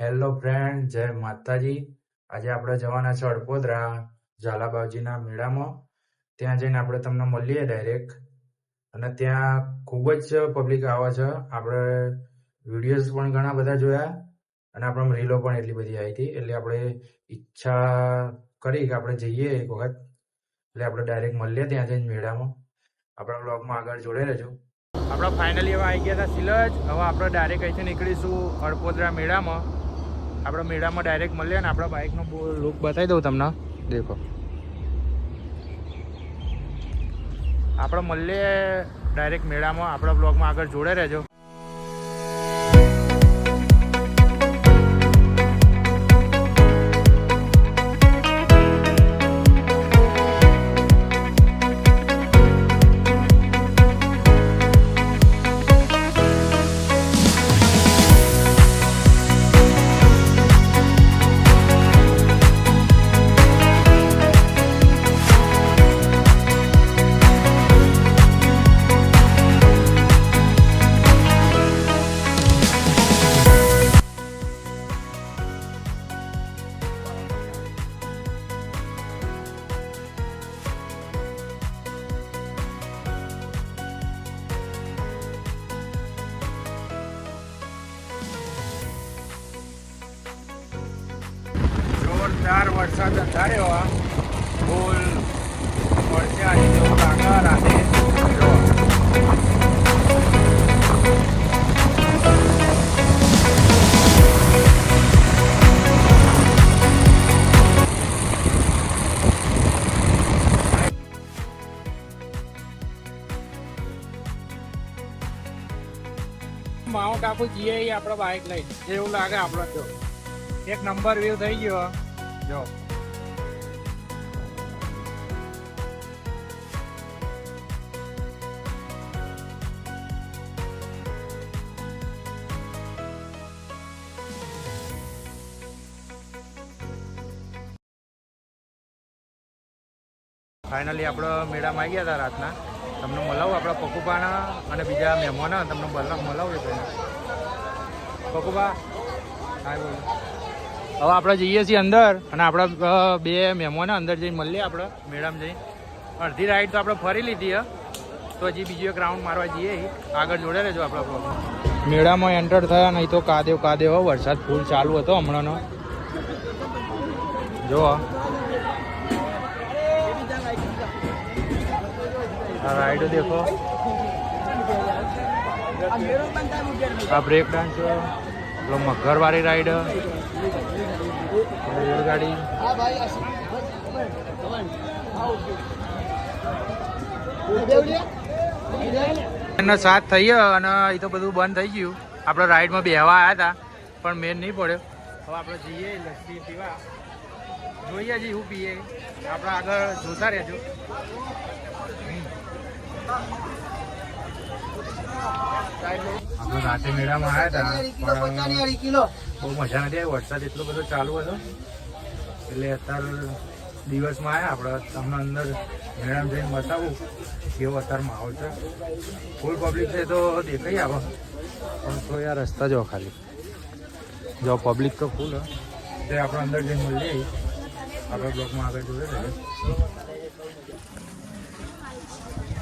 Hello friend જય માતાજી. આજે આપણે જવાના છે અડપોદરા, ઝાલાબાવજીના મેળામાં. ત્યાં જઈને આપણે તમને મળીએ ડાયરેક્ટ અને ત્યાં ખૂબ જ પબ્લિક આવે છે. આપણે વિડીયોઝ પણ ઘણા બધા જોયા. અને આપણે રીલો પણ એટલી બધી આવી હતી. એટલે આપણે ઈચ્છા કરી કે આપણે જઈએ એક વખત. એટલે આપણે ડાયરેક્ટ મળીએ ત્યાં જઈને મેળામાં. આપણા બ્લોગમાં આગળ જોડે રહેજો. આપણે ફાઇનલી હવે આવી ગયા હતા સિલજ. હવે આપણે ડાયરેક્ટ અહીંથી નીકળીશું અડપોદરા મેળામાં. આપણે મેળામાં ડાયરેક્ટ મળીએ ને આપણા બાઇકનો લુક બતાવી દઉં તમને. દેખો. આપણે મળીએ ડાયરેક્ટ મેળામાં. આપણા બ્લોગમાં આગળ જોડે રહેજો. વરસાદ અંધાર્યો આ. ફૂલ વરસ્યા જેવું લાગે માઉન્ટ આબુ જઈએ ઈ આપણે બાઇક લઈ. એવું લાગે આપણે તો એક નંબર વ્યૂ થઈ ગયો. જો ફાઇનલી આપણે મેળામાં આવી ગયા હતા રાતના. તમને મળાવું આપણા પકુબાના અને બીજા મહેમાનો તમને મળા- મળાવું એ પહેલાં પકુબા હા, બોલો. હવે આપણે જઈએ છીએ અંદર અને આપણા બે મહેમાનો અંદર જઈને મળીએ આપણે મેળામાં જઈને. અડધી રાઈડ તો આપણે ફરી લીધી તો હજી બીજો એક રાઉન્ડ મારવા જઈએ. આગળ જોડે રહેજો આપણા મેળામાં એન્ટર થયા, નહીં તો કાદેવ કાદેવ વરસાદ ફૂલ ચાલુ હતો હમણાંનો. જો રાઈડ દેખો. આ બ્રેક ડાન્સ મગરવાળી રાઈડ રેલગાડી. એનો સાથ થઈ ગયો અને એ તો બધું બંધ થઈ ગયું. આપણે રાઈડમાં બેહવા આવ્યા હતા પણ મેન નહીં પડ્યો. હવે આપણે જઈએ લસ્સી પીવા. જોઈએ છીએ હું પીએ. આપણે આગળ જોતા રહેજો. આપણે રાતે મેળામાં આવ્યા હતા બહુ મજા નથી આવી વરસાદ એટલો બધો ચાલુ હતો. એટલે અત્યારે દિવસમાં આવ્યા આપણે તમને અંદર મેળામાં જઈને બતાવું કેવો અત્યારે માહોલ છે. ફૂલ પબ્લિક છે તો દેખાઈ આવે. પણ તો યાર રસ્તા જો ખાલી. જો પબ્લિક તો ફૂલ તે આપણે અંદર જઈને મળીએ. આપણે બ્લોકમાં આગળ જોઈએ રહે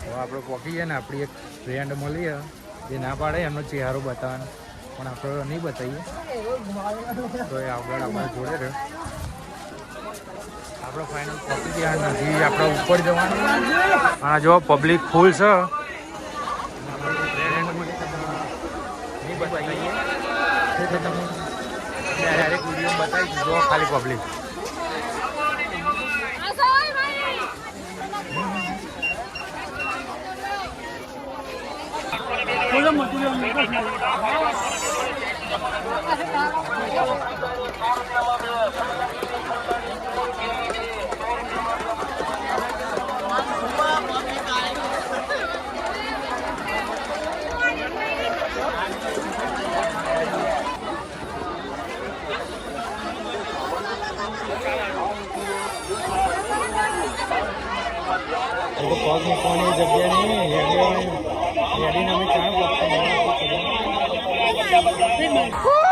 હવે આપણે પહોંચી જાય ને આપણી એક ફ્રેન્ડ મળીએ. જે ના પાડે, એમનો ચહેરો બતાવવાનો. પણ આપણે નહીં બતાવીએ. તો એ આગળ આપણે જોડે રહ્યો. આપણો ફાઇનલ પહોંચી ગયા નથી આપણે ઉપર જવાનું. આ જો પબ્લિક ફૂલ છે. નહીં બતાવીએ. ડાયરેક્ટ વીડિયો બતાવી જો ખાલી પબ્લિક પગની કોની જગ્યા નહીં એ તો પગ મૂકવાની જગ્યા નહીં હેડી હેડીને અમે ક્યાં પગ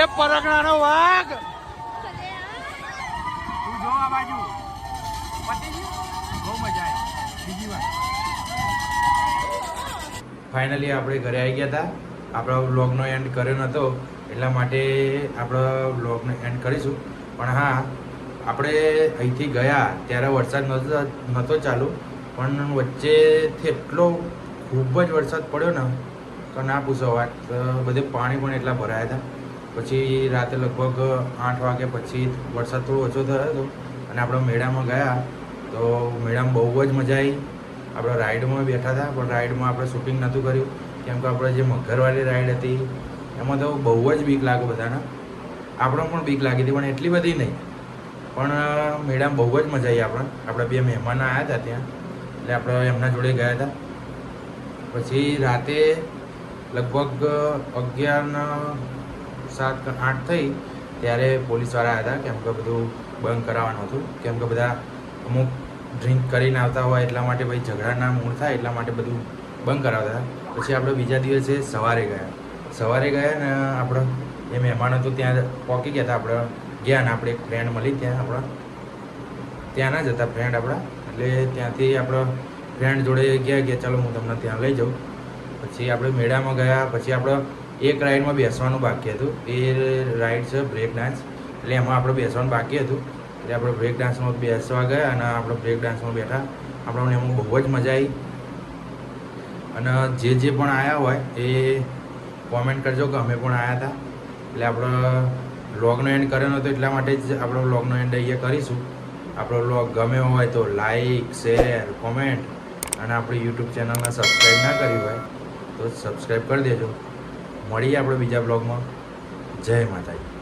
એ પરગણાનો વાઘ. તું જો આ બાજુ. બહુ મજા આવી બીજી વાર. ફાઇનલી આપણે ઘરે આવી ગયા હતા આપણો વ્લોગનો એન્ડ કર્યો નહોતો એટલા માટે આપણો વ્લોગનો એન્ડ કરીશું. પણ હા આપણે અહીંથી ગયા ત્યારે વરસાદ નહોતો નહોતો ચાલુ. પણ વચ્ચેથી એટલો ખૂબ જ વરસાદ પડ્યો ને. તો ના પૂછો વાત. તો બધે પાણી પણ એટલા ભરાયા હતા. પછી રાતે લગભગ આઠ વાગે પછી વરસાદ થોડો ઓછો થયો હતો અને આપણે મેળામાં ગયા તો મેળામાં બહુ જ મજા આવી. આપણે રાઈડમાં બેઠા હતા, પણ રાઈડમાં આપણે શૂટિંગ નહોતું કર્યું. કેમ કે આપણે જે મગરવાળી રાઈડ હતી, એમાં તો બહુ જ બીક લાગે બધાને. આપણો પણ બીક લાગી હતી, પણ એટલી બધી નહીં. પણ મેળામાં બહુ જ મજા આવી આપણે આપણે બે મહેમાન આવ્યા હતા ત્યાં, એટલે આપણે એમના જોડે ગયા હતા. પછી રાતે લગભગ અગિયાર સાત આઠ થઈ ત્યારે પોલીસવાળા આવ્યા હતા કેમ કે બધું બંધ કરાવવાનું હતું. કેમ કે બધા અમુક ડ્રિંક કરીને આવતા હોય એટલા માટે ભાઈ ઝઘડાના મૂળ થાય એટલા માટે બધું બંધ કરાવતા હતા. પછી આપણે બીજા દિવસે સવારે ગયા. સવારે ગયા ને આપણે એ મહેમાનો તો ત્યાં પહોંચી ગયા હતા. આપણે ગયા ને આપણે એક ફ્રેન્ડ મળી ત્યાં આપણા. ત્યાંના જ હતા ફ્રેન્ડ આપણા. એટલે ત્યાંથી આપણા ફ્રેન્ડ જોડે ગયા ગયા ચાલો હું તમને ત્યાં લઈ જાઉં. પછી આપણે મેળામાં ગયા. પછી આપણે એક રાઈડમાં બેસવાનું બાકી હતું. એ રાઈડ છે બ્રેક ડાન્સ. એટલે એમાં આપણે બેસવાનું બાકી હતું. એટલે આપણે બ્રેક ડાન્સમાં બેસવા ગયા અને આપણે બ્રેક ડાન્સમાં બેઠા. આપણને એમાં બહુ જ મજા આવી અને જે જે પણ આવ્યા હોય એ કોમેન્ટ કરજો કે અમે પણ આવ્યા હતા એટલે આપણો વ્લોગનો એન્ડ કર્યો નહોતો એટલા માટે જ આપણો વ્લોગનો એન્ડ અહીંયા કરીશું. આપણો વ્લોગ ગમે હોય તો લાઈક, શેર, કોમેન્ટ અને આપણી યુટ્યુબ ચેનલને સબસ્ક્રાઈબ ના કરી હોય તો સબસ્ક્રાઈબ કરી દેજો. મળીએ આપણે બીજા બ્લોગમાં. જય માતાજી.